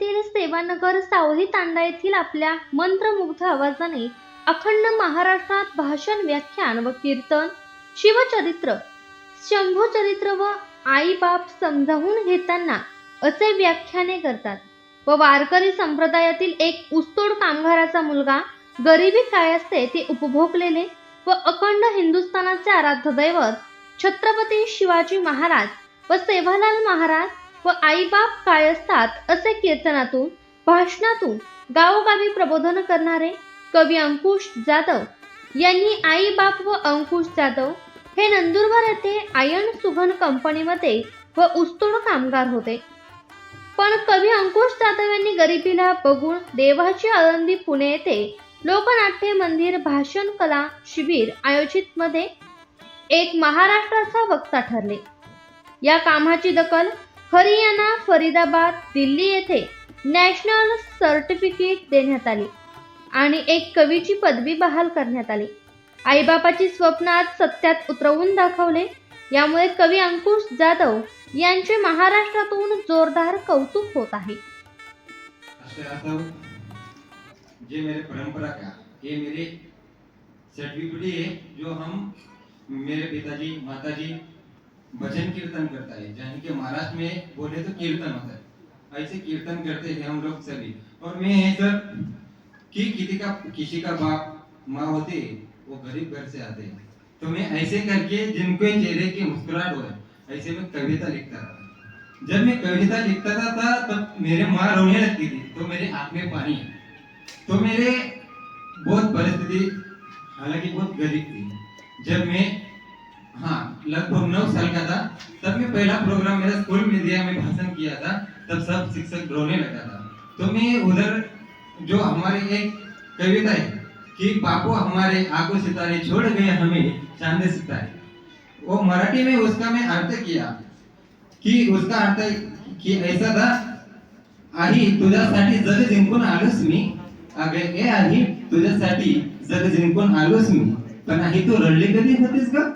वारकर सावली तांडा येथील आपल्या मंत्रमुग्ध आवाजाने अखंड महाराष्ट्रात भाषण व्याख्यान व कीर्तन शिवचरित्र शंभूचरित्र व आई बाप समजावून घेताना असे व्याख्याने करतात. व वारकरी संप्रदायातील एक उस्तोड कामगाराचा मुलगा गरिबी काय असते ते उपभोगलेले व अखंड हिंदुस्थानाचे आराध्य दैवत छत्रपती शिवाजी महाराज व सेवालाल महाराज व आईबाप काय असतात असे कीर्तनातून भाषणातून गावोगावी प्रबोधन करणारे कवी अंकुश जाधव यांनी आई बाप व अंकुश जाधव हे नंदुरबार येथे आयन सुगन कंपनीमध्ये व उस्तोड कामगार होते. पण कवी अंकुश जाधव यांनी गरिबीला बघून देवाची आळंदी पुणे येथे लोकनाट्य मंदिर भाषण कला शिबिर आयोजित मध्ये एक महाराष्ट्राचा वक्ता ठरले. या कामाची दखल हरियाणा फरीदाबाद दिल्ली येथे नॅशनल सर्टिफिकेट देण्यात आली आणि एक कवीची पदवी बहाल करण्यात आली. आईबापाची स्वप्नात सत्यात उतरवून दाखवले यामुळे कवी अंकुश जाधव यांचे महाराष्ट्रातून जोरदार कौतुक होत आहे. जे मेरे परंपरा का ये मेरे सर्टिफिकेट है जो हम मेरे पिताजी माताजी भजन कीर्तन करता है। यानी कि महाराष्ट्र में बोले तो कीर्तन होता है। ऐसे कीर्तन करते हैं हम लोग सभी। और मैं है सर कि किसी का किसी का बाप माँ होते वो गरीब घर से आते हैं। तो मैं ऐसे करके जिनको चेहरे की मुस्कुराहट हो ऐसे में कविता लिखता था जब मैं कविता लिखता था, तब मेरे माँ रोने लगती थी तो मेरे आँख में पानी तो मेरे बहुत परिस्थिति हालाँकि बहुत गरीब थी। जब मैं लगभग नौ साल का था। तब मैं पहला प्रोग्राम मेरा स्कूल में दिया मैं भाषण किया था। तब सब शिक्षक रोने लगा था। तो मैं उधर जो हमारे एक कविता है कि बापू हमारे आंखों सितारे छोड़ गए हमें चांदे सितारे। वो मराठी में उसका मैं अर्थ किया कि उसका अर्थ कि ऐसा था आई तुझ्यासाठी जग जिंकून आलोस मी. अगे ए आई तुझ्यासाठी जग जिंकून आलोस मी. पण आई तू रडली कधी होतीस ग?